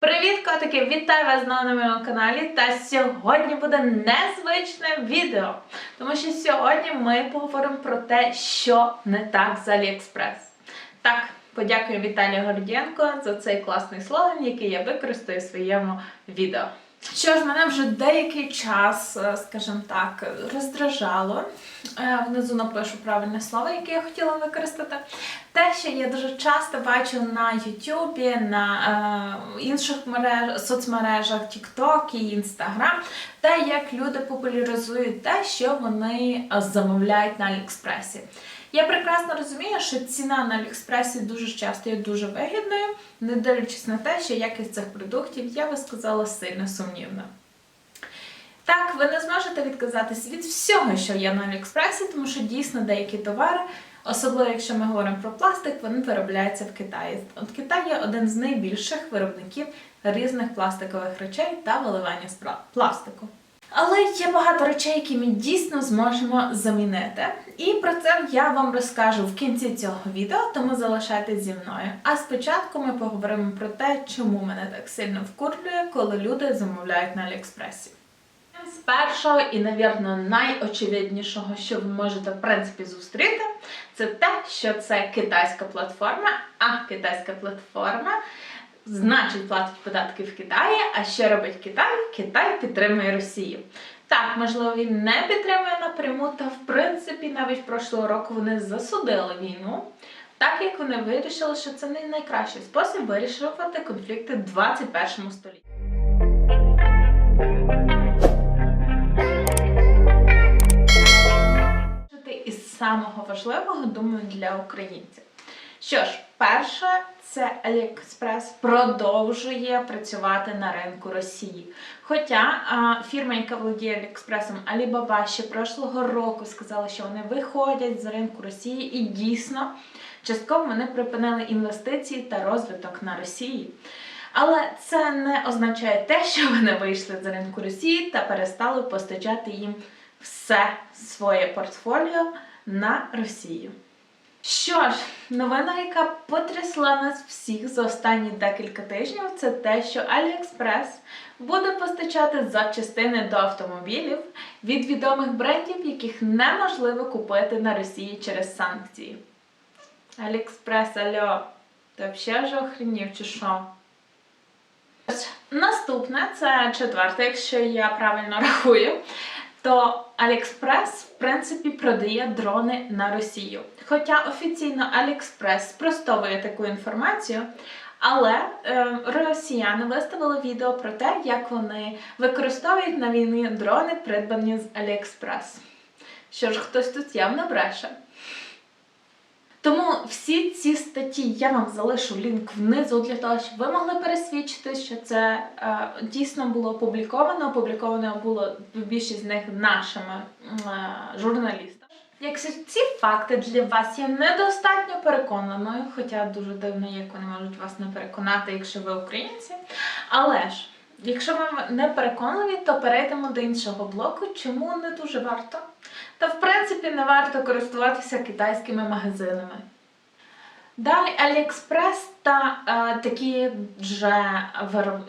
Привіт, котики! Вітаю вас знову на моєму каналі. Та сьогодні буде незвичне відео, тому що сьогодні ми поговоримо про те, що не так з Аліекспрес. Так, подякую Віталію Гордієнко за цей класний слоган, який я використаю в своєму відео. Що ж, мене вже деякий час, е, скажімо так, роздражало. Е, Внизу напишу правильне слово, яке я хотіла використати. Те, що я дуже часто бачу на Ютубі, на е, інших мереж, соцмережах, TikTok і Instagram, те, як люди популяризують те, що вони замовляють на Аліекспресі. Я прекрасно розумію, що ціна на Аліекспресі дуже часто є дуже вигідною, не дивлячись на те, що якість цих продуктів, я би сказала, сильно сумнівна. Так, ви не зможете відказатись від всього, що є на Аліекспресі, тому що дійсно деякі товари, особливо якщо ми говоримо про пластик, вони виробляються в Китаї. От Китай є один з найбільших виробників різних пластикових речей та виливання з пластику. Але є багато речей, які ми дійсно зможемо замінити. І про це я вам розкажу в кінці цього відео, тому залишайтесь зі мною. А спочатку ми поговоримо про те, чому мене так сильно вкурлює, коли люди замовляють на Аліекспресі. З першого і, навірно, найочевиднішого, що ви можете в принципі зустріти, це те, що це китайська платформа, а китайська платформа значить платить податки в Китаї. А що робить Китай? Китай підтримує Росію. Так, можливо, він не підтримує напряму, та в принципі навіть прошлого року вони засудили війну, так як вони вирішили, що це не найкращий спосіб вирішувати конфлікти в 21 столітті. Із самого важливого, думаю, для українців. Що ж, перше, це AliExpress продовжує працювати на ринку Росії. Хоча а, фірма, яка володіє AliExpress, Alibaba, ще прошлого року сказала, що вони виходять з ринку Росії, і дійсно частково вони припинили інвестиції та розвиток на Росії. Але це не означає те, що вони вийшли з ринку Росії та перестали постачати їм все своє портфоліо на Росію. Що ж, новина, яка потрясла нас всіх за останні декілька тижнів, це те, що AliExpress буде постачати запчастини до автомобілів від відомих брендів, яких неможливо купити на Росії через санкції. AliExpress, альо, ти взагалі вже охренів чи що? Наступне, це четверте, якщо я правильно рахую, то AliExpress, в принципі, продає дрони на Росію. Хоча офіційно AliExpress спростовує таку інформацію, але е, росіяни виставили відео про те, як вони використовують на війні дрони, придбані з AliExpress. Що ж, хтось тут явно бреше. Тому всі ці статті я вам залишу лінк внизу для того, щоб ви могли пересвідчити, що це е, дійсно було опубліковано. Опубліковано було більшість з них нашими е, журналістами. Якщо ці факти для вас є недостатньо переконаною, хоча дуже дивно, як вони можуть вас не переконати, якщо ви українці. Але ж, якщо ви не переконливі, то перейдемо до іншого блоку, чому не дуже варто. Та в принципі не варто користуватися китайськими магазинами. Далі AliExpress та е, такі вже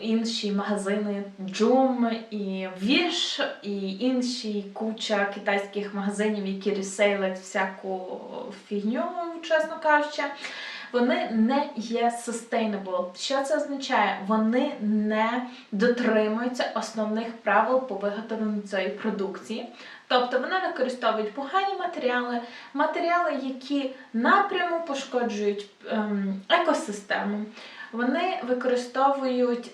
інші магазини Joom і Wish і інші куча китайських магазинів, які ресейлять всяку фігню, чесно кажучи. Вони не є sustainable. Що це означає? Вони не дотримуються основних правил по виготовленню цієї продукції. Тобто вони використовують погані матеріали, матеріали, які напряму пошкоджують ем, екосистему. Вони використовують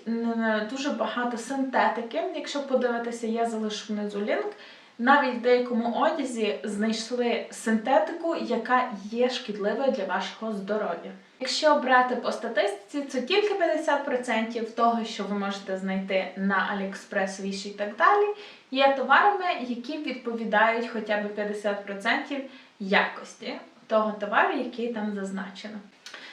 дуже багато синтетики. Якщо подивитися, я залишу внизу лінк. Навіть в деякому одязі знайшли синтетику, яка є шкідливою для вашого здоров'я. Якщо брати по статистиці, це тільки 50% того, що ви можете знайти на AliExpress, Wish і так далі, є товарами, які відповідають хоча б 50% якості того товару, який там зазначено.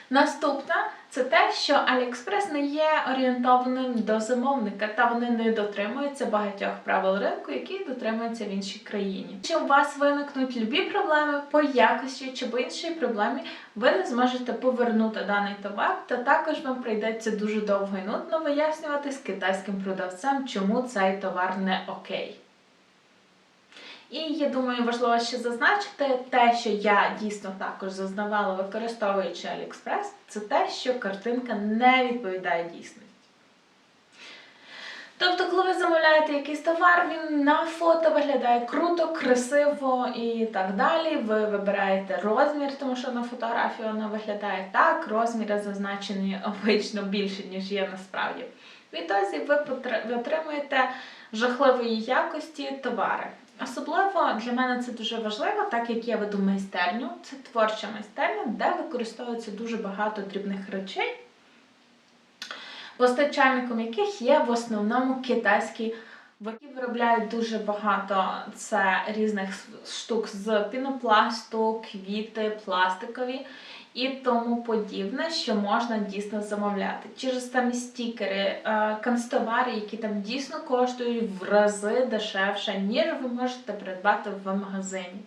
Наступне це те, що AliExpress не є орієнтованим до замовника, та вони не дотримуються багатьох правил ринку, які дотримуються в іншій країні. Якщо у вас виникнуть любі проблеми по якості чи по іншій проблемі, ви не зможете повернути даний товар, та також вам прийдеться дуже довго і нудно вияснювати з китайським продавцем, чому цей товар не окей. І я думаю, важливо ще зазначити те, що я дійсно також зазнавала, використовуючи AliExpress, це те, що картинка не відповідає дійсності. Тобто, коли ви замовляєте якийсь товар, він на фото виглядає круто, красиво і так далі. Ви вибираєте розмір, тому що на фотографії вона виглядає так, розміри зазначені обично більше, ніж є насправді. Відтоді ви отримуєте жахливої якості товари. Особливо для мене це дуже важливо, так як я веду майстерню. Це творча майстерня, де використовується дуже багато дрібних речей, постачальником яких є в основному китайські які виробляють дуже багато це різних штук з пінопласту, квіти, пластикові і тому подібне, що можна дійсно замовляти. Через самі стікери, е, канцтовари, які там дійсно коштують в рази дешевше, ніж ви можете придбати в магазині.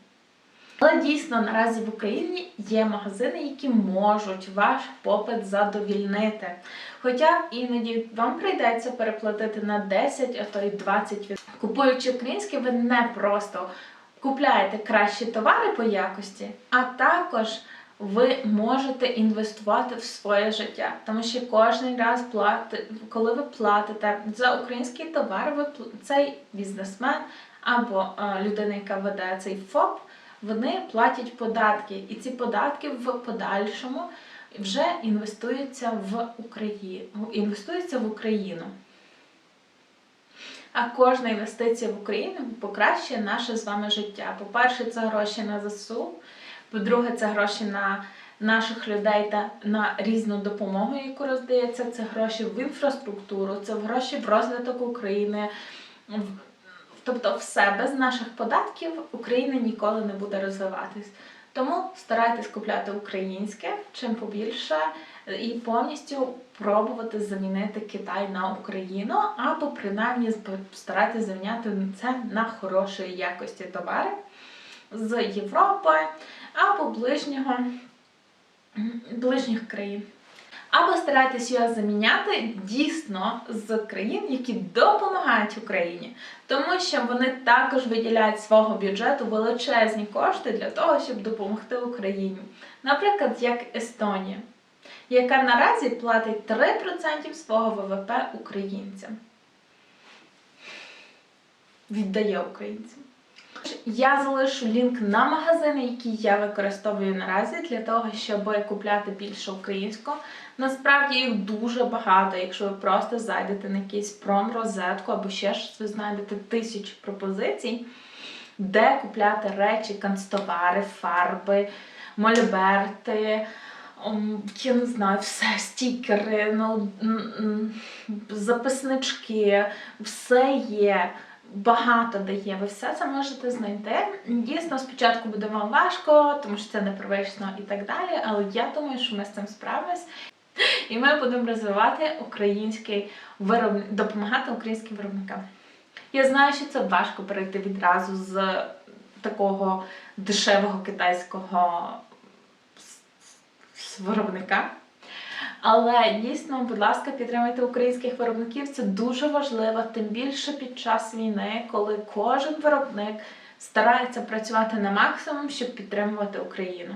Але дійсно наразі в Україні є магазини, які можуть ваш попит задовільнити. Хоча іноді вам прийдеться переплатити на 10, а то й 20%. Купуючи українське, ви не просто купляєте кращі товари по якості, а також ви можете інвестувати в своє життя, тому що кожен раз коли ви платите за український товар, ви цей бізнесмен або е, людина, яка веде цей ФОП, вони платять податки, і ці податки в подальшому вже інвестуються в Україну. Інвестуються в Україну. А кожна інвестиція в Україну покращує наше з вами життя. По-перше, це гроші на ЗСУ. По-друге, це гроші на наших людей та на різну допомогу, яку роздається. Це гроші в інфраструктуру, це гроші в розвиток України. Тобто, все без наших податків Україна ніколи не буде розвиватись. Тому старайтесь купляти українське чим побільше і повністю пробувати замінити Китай на Україну, або принаймні старайтесь заміняти це на хорошої якості товари з Європи або ближнього, ближніх країн. Або старайтесь його заміняти дійсно з країн, які допомагають Україні, тому що вони також виділяють свого бюджету величезні кошти для того, щоб допомогти Україні. Наприклад, як Естонія, яка наразі платить 3% свого ВВП українцям. Віддає українцям. Я залишу лінк на магазини, які я використовую наразі для того, щоб купляти більше українського. Насправді їх дуже багато. Якщо ви просто зайдете на якийсь пром-розетку або ще щось, ви знайдете тисячі пропозицій, де купляти речі, канцтовари, фарби, мольберти. Я не знаю, все, стікери, записнички, все є. Багато дає, ви все це можете знайти. Дійсно, спочатку буде вам важко, тому що це непривично і так далі. Але я думаю, що ми з цим справимось. І ми будемо розвивати український виробник, допомагати українським виробникам. Я знаю, що це важко перейти відразу з такого дешевого китайського виробника. Але дійсно, будь ласка, підтримайте українських виробників. Це дуже важливо, тим більше під час війни, коли кожен виробник старається працювати на максимум, щоб підтримувати Україну.